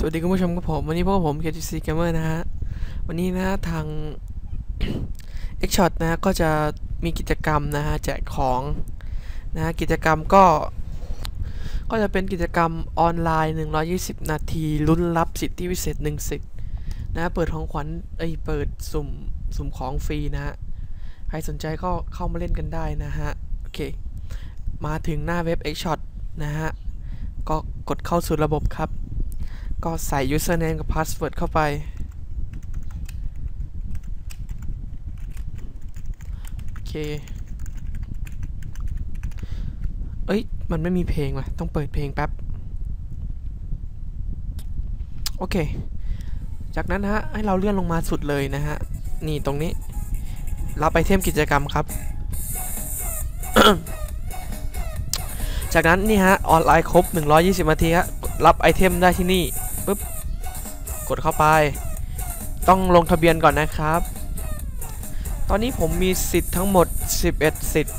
สวัสดีคุณผู้ชมกับผม วันนี้พวกผม KTC Gamer นะฮะ วันนี้นะทาง x s h o t นะฮะก็จะมีกิจกรรมนะฮะ แจกของนะฮะกิจกรรมก็ ก็จะเป็นกิจกรรมออนไลน์ 120 นาทีลุ้นรับสิทธิพิเศษ1สิทธิ์นะฮะเปิดของขวัญเอ้ยเปิดสุ่มสุ่มของฟรีนะฮะ ใครสนใจก็เข้ามาเล่นกันได้นะฮะ โอเค มาถึงหน้าเว็บ x s h o t นะฮะ ก็กดเข้าสู่ระบบครับ ก็ใส่ username กับ password เข้าไป โอเค เอ้ย มันไม่มีเพลงว่ะ ต้องเปิดเพลงแป๊บ โอเค จากนั้นฮะ ให้เราเลื่อนลงมาสุดเลยนะฮะ นี่ตรงนี้ รับไอเทมกิจกรรมครับ จากนั้นนี่ฮะ ออนไลน์ครบ 120นาทีฮะรับไอเทมได้ที่นี่ ปุ๊บกดเข้าไป ต้องลงทะเบียนก่อนนะครับ ตอนนี้ผมมีสิทธิ์ทั้งหมด 11 สิทธิ์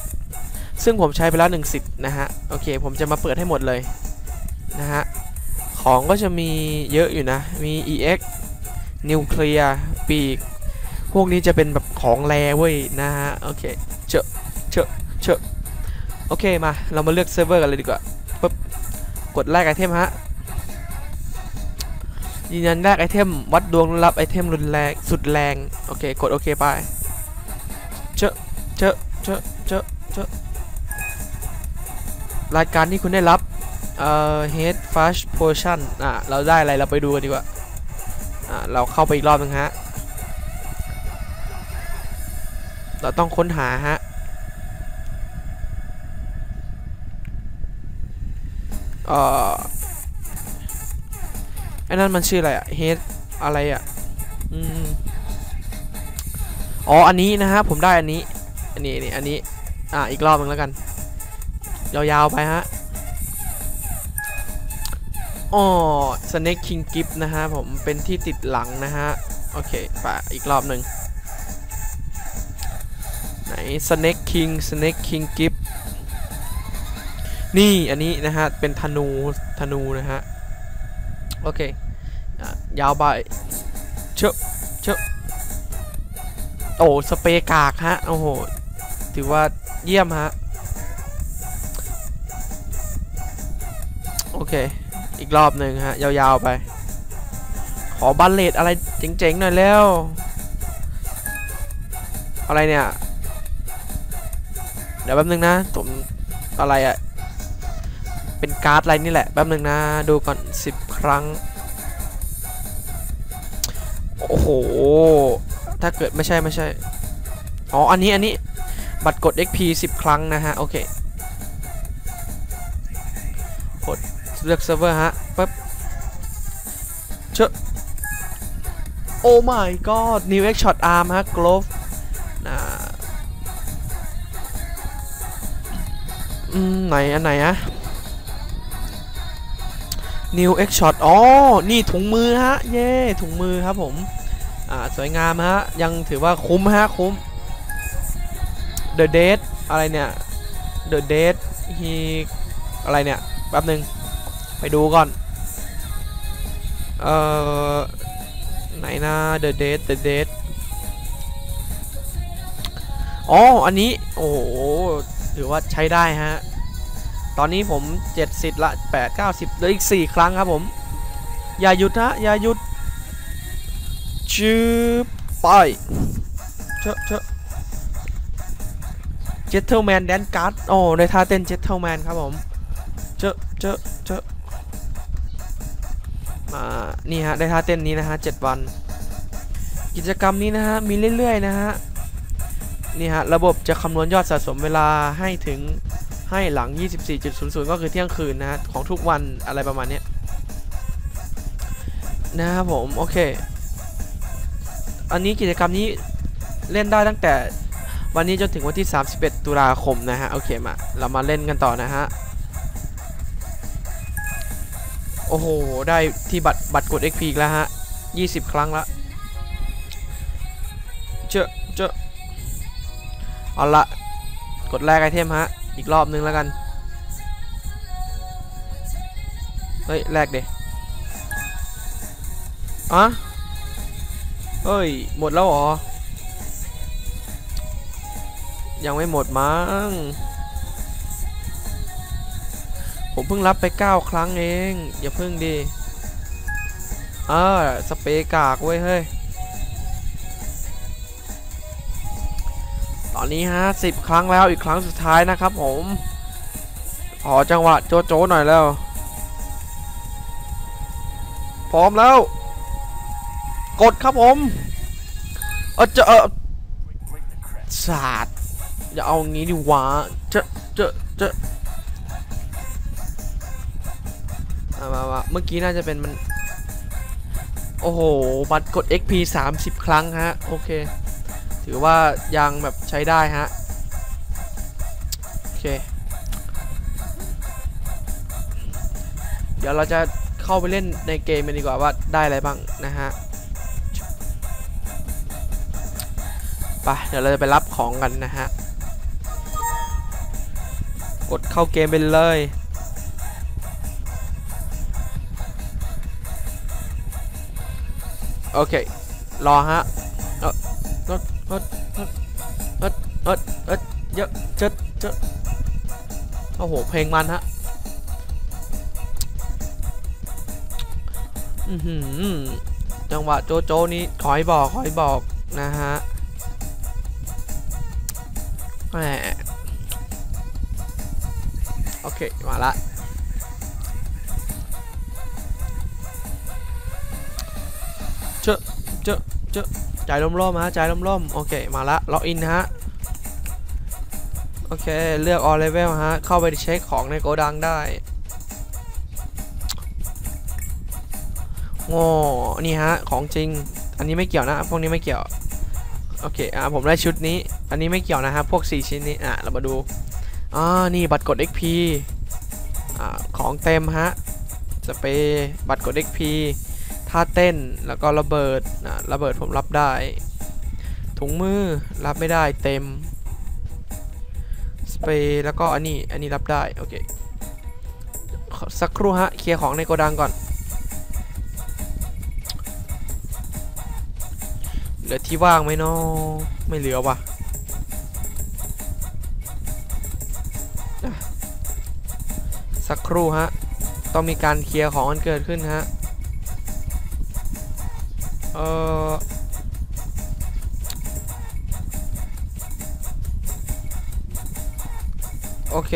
ซึ่งผมใช้ไปแล้ว1สิทธิ์นะฮะ โอเค ผมจะมาเปิดให้หมดเลยนะฮะ ของก็จะมีเยอะอยู่นะ มี EX นิวเคลียร์ปีก พวกนี้จะเป็นแบบของแรเว้ยนะฮะ โอเค เจอะเจอะเจอะโอเค มา เรามาเลือกเซิร์ฟเวอร์กันเลยดีกว่าปุ๊บ กดแลกไอเทมฮะ ยืนยันแลกไอเทมวัดดวงรับไอเทมรุนแรงสุดแรง โอเค กดโอเคไปเจอะเจอะเจอะเจอะเจอะรายการที่คุณได้รับ เอ่อ head fast potion อะ เราได้อะไรเราไปดูกันดีกว่า อะ เราเข้าไปอีกรอบนึงฮะ เราต้องค้นหาฮะเอ่อ ไอ้นั่นมันชื่ออะไรอะเฮดอะไรอะอืมอ๋ออันนี้นะฮะผมได้อันนี้ อันนี้นี่อันนี้ อะอีกรอบนึงแล้วกัน ยาวๆไปฮะอ๋อ Snake King Gift นะฮะผมเป็นที่ติดหลังนะฮะ โอเคไปอีกรอบหนึ่งไหน Snake King Snake King Gift นี่อันนี้นะฮะ เป็นธนูธนูนะฮะ โอเค ยาวไปเชอะเชอะโอ้สเปรกากฮะโอ้โหถือว่าเยี่ยมฮะโอเค อีกรอบหนึ่งฮะ ยาวๆไป ขอบัลเลตอะไรเจ๋งๆหน่อยแล้ว อะไรเนี่ย เดี๋ยวแป๊บนึงนะผมอะไรอะเป็นการ์ดอะไรนี่แหละแป๊บนึงนะ ดูก่อน 10 ครั้ง โอ้โห ถ้าเกิดไม่ใช่ไม่ใช่ อ๋อ อันนี้อันนี้ บัตรกด XP 10 ครั้งนะฮะ โอเค กดเลือกเซิร์ฟเวอร์ฮะปั๊บเชอะโอ้ my god new X shot arm ฮะ glove นะอืม ไหน อันไหนอะ New X Shot อ๋อ นี่ถุงมือฮะ เย่ถุงมือครับผม อ่าสวยงามฮะ ยังถือว่าคุ้มฮะ คุ้ม The Dead อะไรเนี่ย The Dead he อะไรเนี่ย แป๊บหนึ่งไปดูก่อน เอ่อ ไหนนะ The Dead The Dead อ๋อ อันนี้ โอ้โห ถือว่าใช้ได้ฮะ ตอนนี้ผม 70 ละ 8 90เหลืออีก 4 ครั้งครับผม อย่าหยุดฮะ อย่าหยุด ชืบไปเชอะเชอะเจ t เท e แมนแดนการ์ดโอ้ได้ท่าเต้นเจ t เท e แมนครับผมเจอะเจอะเจอะมานี่ฮะได้ท่าเต้นนี้นะฮะ7วัน กิจกรรมนี้นะฮะมีเรื่อยๆนะฮะนี่ฮะระบบจะคำนวณยอดสะสมเวลาให้ถึงให้หลัง 24.00 ก็คือเที่ยงคืนนะฮะของทุกวันอะไรประมาณนี้นะครับผม โอเค อันนี้กิจกรรมนี้เล่นได้ตั้งแต่วันนี้จนถึงวันที่ 31 ตุลาคมนะฮะ โอเคมา เรามาเล่นกันต่อนะฮะ โอ้โห ได้ที่บัตรบัตรกด XP อีกแล้วฮะ 20 ครั้งละเจอเจอเอาละ กดแลกไอเทมฮะ อีกรอบนึงแล้วกัน เฮ้ยแลกเดอะ เฮ้ย หมดแล้วเหรอ ยังไม่หมดมั้ง ผมเพิ่งรับไป 9 ครั้งเอง อย่าเพิ่งดีเออสเปรย์กากเว้ยเฮ้ย ตอนนี้ฮะสิบครั้งแล้วอีกครั้งสุดท้ายนะครับผม ขอจังหวะโจโจหน่อยแล้ว พร้อมแล้ว กดครับผมเออจะเออศาสาดอย่าเอางี้ดิวะเจะเจะเจะมามามาเมื่อกี้น่าจะเป็นมัน โอ้โห บัตรกด XP 30 ครั้งฮะ โอเค ถือว่ายังแบบใช้ได้ฮะ โอเค เดี๋ยวเราจะเข้าไปเล่นในเกมกันดีกว่าว่าได้อะไรบ้างนะฮะ ปเดี๋ยวเราจะไปรับของกันนะฮะ กดเข้าเกมไปเลย โอเค รอฮะเออเออเออเออเออเออเออเยอะเจดเจดโอ้โห เพลงมันฮะอือหือจังหวะโจโจนี้ขอให้บอกขอให้บอกนะฮะ แหมโอเค มาละเจอเจอเจอะใจล่มๆฮะใจล่มๆโอเค มาละล็อกอินฮะ โอเค เลือก all level ฮะ เข้าไปเช็คของในโกดังได้โง่นี่ฮะ ของจริง อันนี้ไม่เกี่ยวนะ พวกนี้ไม่เกี่ยว โอเค อะผมได้ชุดนี้ อันนี้ไม่เกี่ยวนะฮะพวก 4 ชิ้นนี้ อะ เรามาดู อ่า นี่บัตรกด XP อ่า ของเต็มฮะ สเปรย์บัตรกด XP ท่าเต้น แล้วก็ระเบิด อะระเบิดผมรับได้ ถุงมือ รับไม่ได้เต็ม สเปรย์ แล้วก็อันนี้ อันนี้รับได้ โอเค สักครู่ฮะ เคลียร์ของในโกดังก่อน เหลือที่ว่างไหมเนาะไม่เหลือว่ะสักครู่ฮะ ต้องมีการเคลียร์ของกันเกิดขึ้นฮะ เออโอเค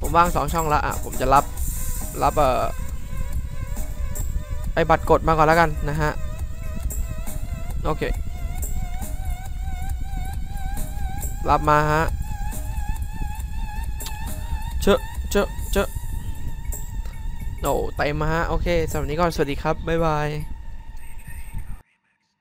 ผมว่างสองช่องละอะ ผมจะรับ รับเอ่อไอบัตรกดมาก่อนแล้วกันนะฮะ โอเค รับมาฮะ เจอะเจอะเจอะโอ้เต็มมาฮะ โอเคสำหรับวันนี้ก็สวัสดีครับ บ๊ายบาย